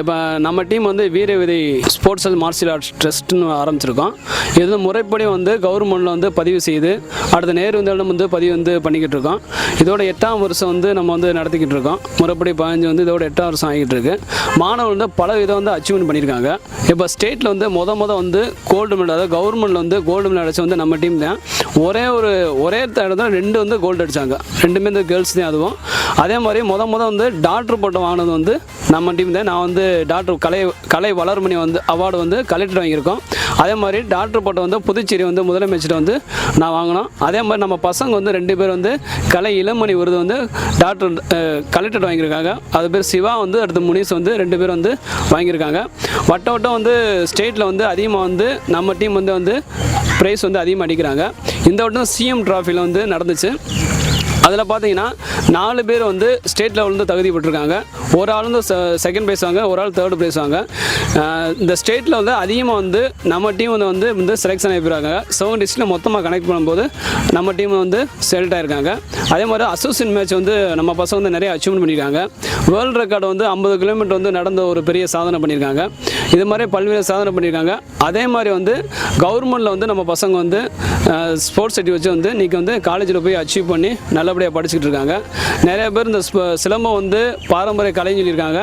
இப்போ நம்ம டீம் வந்து Veera Vithai sports and martial arts ட்ரஸ்ட்னு ஆரம்பிச்சிருக்கோம். இது முறைப்படி வந்து கவர்மெண்ட்டில் வந்து பதிவு செய்து அடுத்த நேரு வந்து வந்து பதிவு வந்து பண்ணிக்கிட்டு இருக்கோம். இதோட எட்டாம் வருஷம் வந்து நம்ம வந்து நடத்திக்கிட்டு இருக்கோம். முறைப்படி பதினஞ்சு வந்து இதோட எட்டாம் வருஷம் ஆகிட்டு இருக்கு. மாணவர்கள் வந்து பல விதம் வந்து அச்சீவ்மெண்ட் பண்ணியிருக்காங்க. இப்போ ஸ்டேட்டில் வந்து முத முத வந்து கோல்டு மெடல் அதாவது கவர்மெண்ட்டில் வந்து கோல்டு மெடல் அடிச்சு வந்து நம்ம டீம் தான். ஒரே ஒரு ஒரே இடத்துல ரெண்டு வந்து கோல்டு அடிச்சாங்க. ரெண்டுமே இந்த கேர்ள்ஸ் தான் அதுவும். அதே மாதிரி முத முத வந்து டாக்டர் பட்டம் வாங்கினது வந்து நம்ம டீம் தான். நான் வந்து டாக்டர் கலை கலை வளர்மணி வந்து அவார்டு வந்து கலெக்டர் வாங்கியிருக்கோம். அதே மாதிரி டாக்டர் பட்டம் வந்து புதுச்சேரி வந்து முதலமைச்சர் வந்து நான் வாங்கினோம். அதே மாதிரி நம்ம பசங்க வந்து ரெண்டு பேர் வந்து கலை இளமணி விருது வந்து டாக்டர் கலெக்டர் வாங்கியிருக்காங்க. அது பேர் சிவா வந்து அடுத்து முனிஸ் வந்து ரெண்டு பேர் வந்து வாங்கியிருக்காங்க. வட்ட வட்டம் வந்து ஸ்டேட்டில் வந்து அதிகமாக வந்து நம்ம டீம் வந்து வந்து ப்ரைஸ் வந்து அதிகமாக அடிக்கிறாங்க. இந்த வட்டம் சிஎம் ட்ராஃபியில் வந்து நடந்துச்சு. அதில் பார்த்தீங்கன்னா நாலு பேர் வந்து ஸ்டேட் லெவலில் தகுதி பெற்றிருக்காங்க. ஒரு ஆள் வந்து செகண்ட் ப்ரைஸ் வாங்க ஒரு ஆள் தேர்ட் ப்ரைஸ் வாங்க. இந்த ஸ்டேட்டில் வந்து அதிகமாக வந்து நம்ம டீம் வந்து வந்து வந்து செலெக்ஷன் ஆகிருக்காங்க செவன் டிஸ்ட்ரிக்டில் மொத்தமாக கனெக்ட் பண்ணும்போது நம்ம டீம் வந்து செலக்ட் ஆயிருக்காங்க. அதே மாதிரி அசோசியன் மேட்ச் வந்து நம்ம பசங்க வந்து நிறைய அச்சீவ்மெண்ட் பண்ணியிருக்காங்க. வேர்ல்டு ரெக்கார்டு வந்து ஐம்பது கிலோமீட்டர் வந்து நடந்த ஒரு பெரிய சாதனை பண்ணியிருக்காங்க. இது மாதிரி பல்வேறு சாதனை பண்ணியிருக்காங்க. அதே மாதிரி வந்து கவர்மெண்ட்டில் வந்து நம்ம பசங்க வந்து ஸ்போர்ட்ஸ் சர்டி வச்சு வந்து இன்றைக்கி வந்து காலேஜில் போய் அச்சீவ் பண்ணி நல்லபடியாக படிச்சுக்கிட்டு இருக்காங்க. நிறைய பேர் இந்த சிலம்பம் வந்து பாரம்பரிய கலைன்னு சொல்லியிருக்காங்க.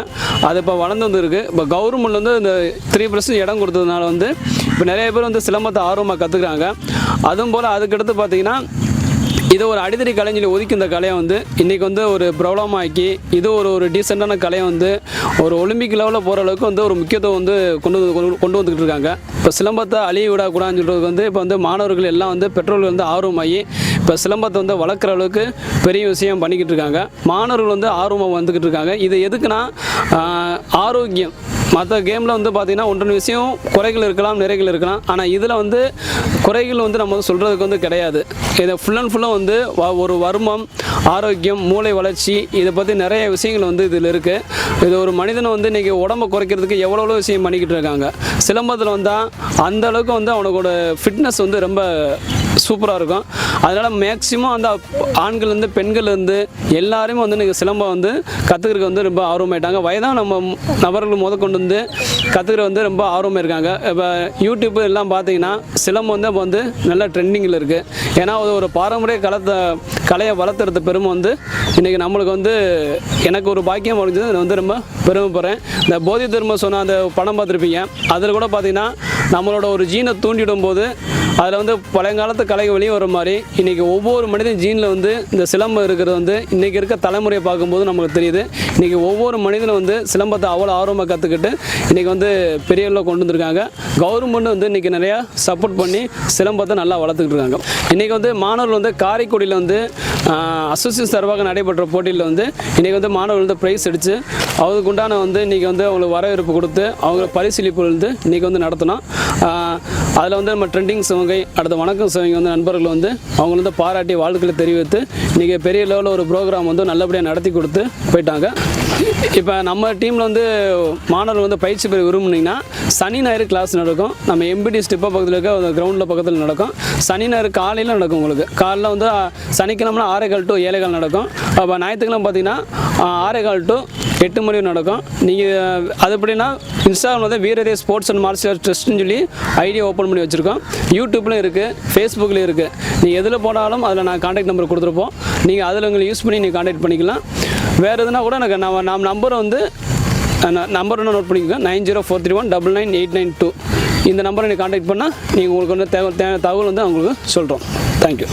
அது இப்போ வளர்ந்து வந்துருக்கு. இப்போ கவர்மெண்ட் வந்து இந்த த்ரீ பர்சன்ட் இடம் கொடுத்ததுனால வந்து இப்போ நிறைய பேர் வந்து சிலம்பத்தை ஆர்வமாக கற்றுக்குறாங்க அதுவும் போல் அதுக்கடுத்து பார்த்தீங்கன்னா இது ஒரு அடித்தடி கலைஞரை ஒதுக்கி இந்த கலையை வந்து இன்றைக்கி வந்து ஒரு பிரபலமாக்கி இது ஒரு ஒரு டீசெண்டான கலையை வந்து ஒரு ஒலிம்பிக் லெவலில் போகிற அளவுக்கு வந்து ஒரு முக்கியத்துவம் வந்து கொண்டு வந்து கொண்டு- கொண்டு வந்துக்கிட்டு இருக்காங்க. இப்போ சிலம்பத்தை அழிய விடக்கூடாதுன்னு சொல்கிறது வந்து இப்போ வந்து மாணவர்கள் எல்லாம் வந்து பெற்றோர்கள் வந்து ஆர்வமாகி இப்போ சிலம்பத்தை வந்து வளர்க்குற அளவுக்கு பெரிய விஷயம் பண்ணிக்கிட்டு இருக்காங்க. மாணவர்கள் வந்து ஆர்வமாக வந்துக்கிட்டு இருக்காங்க. இது எதுக்குன்னா ஆரோக்கியம். மற்ற கேமில் வந்து பார்த்திங்கன்னா ஒன்றரை விஷயம் குறைகள் இருக்கலாம் நிறைகள் இருக்கலாம். ஆனால் இதில் வந்து குறைகள் வந்து நம்ம வந்து சொல்கிறதுக்கு வந்து கிடையாது. இதை ஃபுல் அண்ட் ஃபுல்லாக வந்து வ- ஒரு வருமம் ஆரோக்கியம் மூளை வளர்ச்சி இதை பற்றி நிறைய விஷயங்கள் வந்து இதில் இருக்குது இது ஒரு மனிதனை வந்து இன்றைக்கி உடம்பை குறைக்கிறதுக்கு எவ்வளோ எவ்வளோ விஷயம் பண்ணிக்கிட்டு இருக்காங்க. சிலம்பத்தில் வந்தால் அந்த அளவுக்கு வந்து அவனோட ஃபிட்னஸ் வந்து ரொம்ப சூப்பராக இருக்கும். அதனால் மேக்ஸிமம் அந்த ஆண்கள்லேருந்து பெண்கள்லேருந்து எல்லாருமே வந்து நீங்கள் சிலம்பம் வந்து கற்றுக்கிறதுக்கு வந்து ரொம்ப ஆர்வமாயிட்டாங்க வயதான நம்ம நபர்கள் முத கொண்டு வந்து கற்றுக்கிற வந்து ரொம்ப ஆர்வமாக இருக்காங்க. இப்போ யூடியூப் எல்லாம் பார்த்தீங்கன்னா சிலம்பம் வந்து இப்போ வந்து நல்ல ட்ரெண்டிங்கில் இருக்குது ஏன்னா அது ஒரு பாரம்பரிய கலத்தை கலையை வளர்த்துறது பெருமை வந்து இன்றைக்கி நம்மளுக்கு வந்து எனக்கு ஒரு பாக்கியம் முடிஞ்சது நான் வந்து ரொம்ப பெருமைப்படுறேன். இந்த போதி தர்ம சொன்ன அந்த படம் பார்த்துருப்பீங்க. அதில் கூட பார்த்தீங்கன்னா நம்மளோட ஒரு ஜீனை தூண்டிடும் போது அதில் வந்து பழங்காலத்து கலைகள் வெளியே வர மாதிரி இன்றைக்கி ஒவ்வொரு மனிதன் ஜீனில் வந்து இந்த சிலம்பம் இருக்கிறது வந்து இன்றைக்கி இருக்க தலைமுறையை பார்க்கும்போது நமக்கு தெரியுது. இன்றைக்கி ஒவ்வொரு மனிதனும் வந்து சிலம்பத்தை அவ்வளோ ஆர்வமாக கற்றுக்கிட்டு இன்றைக்கி வந்து பெரிய கொண்டு வந்திருக்காங்க. கவர்மெண்ட் வந்து இன்றைக்கி நிறையா சப்போர்ட் பண்ணி சிலம்பத்தை நல்லா வளர்த்துக்கிட்டு இருக்காங்க. இன்றைக்கி வந்து மாணவர்கள் வந்து காரைக்குடியில் வந்து அசோசியேஷன் சார்பாக நடைபெற்ற போட்டியில் வந்து இன்றைக்கி வந்து மாணவர்கள் வந்து ப்ரைஸ் அடித்து அதுக்கு உண்டான வந்து இன்றைக்கி வந்து அவங்களுக்கு வரவேற்பு கொடுத்து அவங்க பரிசீலிப்பு வந்து இன்றைக்கி வந்து நடத்தினோம் அதில் வந்து நம்ம ட்ரெண்டிங் சிவகை அடுத்த வணக்கம் சிவகை வந்து நண்பர்கள் வந்து அவங்க வந்து பாராட்டி வாழ்த்துக்களை தெரிவித்து இன்றைக்கி பெரிய லெவலில் ஒரு ப்ரோக்ராம் வந்து நல்லபடியாக நடத்தி கொடுத்து போயிட்டாங்க. இப்போ நம்ம டீமில் வந்து மாணவர்கள் வந்து பயிற்சி பெற விரும்புனீங்கன்னா சனி ஞாயிறு கிளாஸ் நடக்கும். நம்ம எம்பிடி ஸ்டிப்பா பக்கத்தில் இருக்க கிரவுண்டில் பக்கத்தில் நடக்கும். சனி ஞாயிறு காலையில் நடக்கும் உங்களுக்கு. காலையில் வந்து அஹ், சனிக்கிழமை ஆறேகால் டு ஏழேகால் நடக்கும். அப்போ ஞாயிற்றுக்கிழமை பார்த்தீங்கன்னா அஹ், ஆறேகால் டு எட்டு மணி நடக்கும். நீங்கள் அது எப்படின்னா இன்ஸ்டாகிராம் வந்து வீரதே ஸ்போர்ட்ஸ் அண்ட் மார்ஷியல் ட்ரஸ்ட்னு சொல்லி ஐடியா ஓப்பன் பண்ணி வச்சுருக்கோம். யூடியூப்லையும் இருக்குது ஃபேஸ்புக்லேயும் இருக்குது நீங்கள் எதில் போனாலும் அதில் நான் காண்டாக்ட் நம்பர் கொடுத்துருப்போம். நீங்கள் அதில் உங்களை யூஸ் பண்ணி நீங்கள் காண்டாக்ட் பண்ணிக்கலாம். வேறு எதுனா கூட எனக்கு நம்ம நம்ம நம்பரை வந்து நம்பர் ஒன்று நோட் பண்ணிக்கோங்க. Nine zero four three one double nine eight nine two இந்த நம்பரை நீங்கள் காண்டாக்ட் பண்ணால் நீங்கள் உங்களுக்கு வந்து தேவை தேவை தகவல் வந்து அவங்களுக்கு சொல்கிறோம் தேங்க்யூ